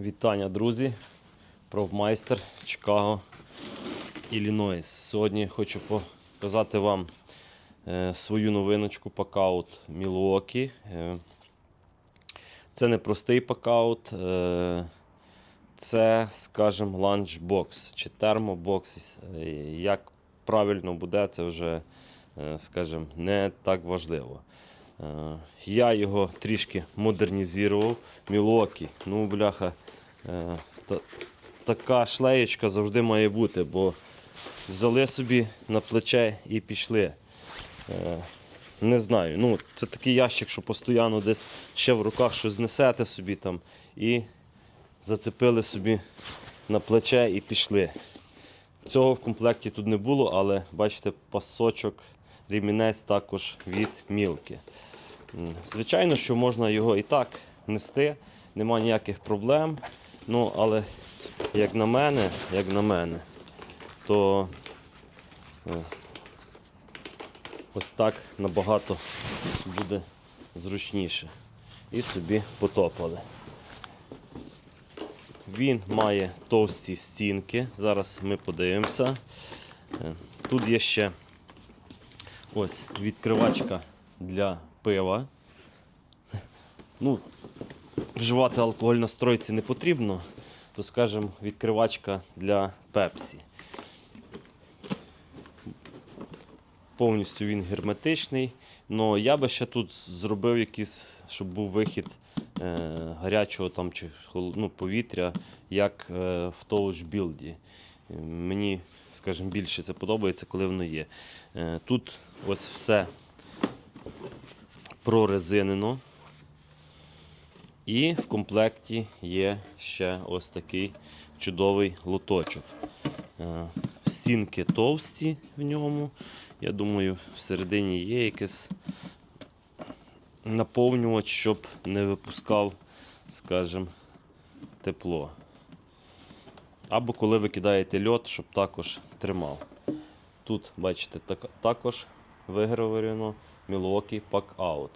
Вітання, друзі! Профмайстер Чикаго, Іллінойс. Сьогодні хочу показати вам е, свою новиночку пакаут Milwaukee. Е, Це не простий пакаут, е, це, скажімо, ланчбокс чи термобокс. Як правильно буде, це вже, скажімо, не так важливо. Е, Я його трішки модернізував. Мілокі. Ну, бляха, е, та, така шлеєчка завжди має бути, бо взяли собі на плече і пішли. Е, Не знаю. Ну, це такий ящик, що постійно десь ще в руках щось знесете собі там і зацепили собі на плече і пішли. Цього в комплекті тут не було, але бачите, пасочок, ремінець також від мілки. Звичайно, що можна його і так нести, нема ніяких проблем. Ну, але як на мене, як на мене, то е, ось так набагато буде зручніше. І собі потопали. Він має товсті стінки. Зараз ми подивимося. Е, Тут є ще ось відкривачка для пива. Ну, вживати алкоголь на стройці не потрібно, то скажімо, відкривачка для пепсі. Повністю він герметичний. але я би ще тут зробив якийсь, щоб був вихід гарячого там, чи ну, повітря, як е, в тому ж білді. Е, Мені, скажімо, більше це подобається, коли воно є. Е, тут ось все прорезинено. І в комплекті є ще ось такий чудовий лоточок. Е, Стінки товсті в ньому. Я думаю, всередині є якийсь наповнювач, щоб не випускав, скажімо, тепло. Або коли ви кидаєте льод, щоб також тримав. Тут, бачите, так- також вигравлено Milwaukee Pack Out.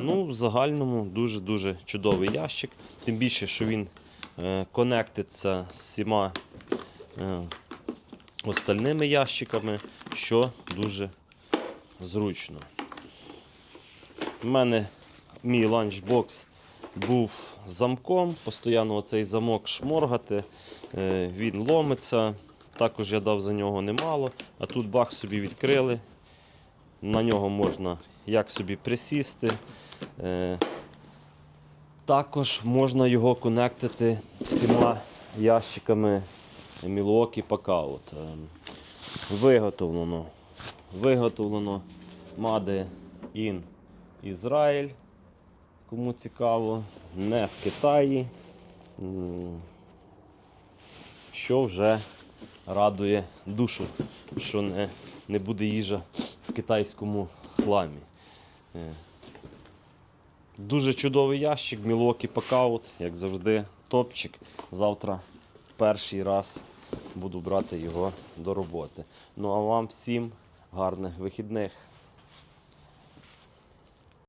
Ну, в загальному дуже-дуже чудовий ящик. Тим більше, що він е, з всіма е, остальними ящиками, що дуже зручно. У мене мій ланчбокс був замком, постійно оцей замок шморгати, е, він ломиться. Також я дав за нього немало, а тут бах собі відкрили. На нього можна як собі присісти. Е, Також можна його конектити всіма ящиками Milwaukee Packout. Е, Виготовлено. Виготовлено Made in Ізраїль. Кому цікаво, не в Китаї. Що вже радує душу, що не, не буде їжа в китайському хламі. Е, Дуже чудовий ящик, Milwaukee Packout, як завжди, топчик. Завтра перший раз буду брати його до роботи. Ну а вам всім гарних вихідних.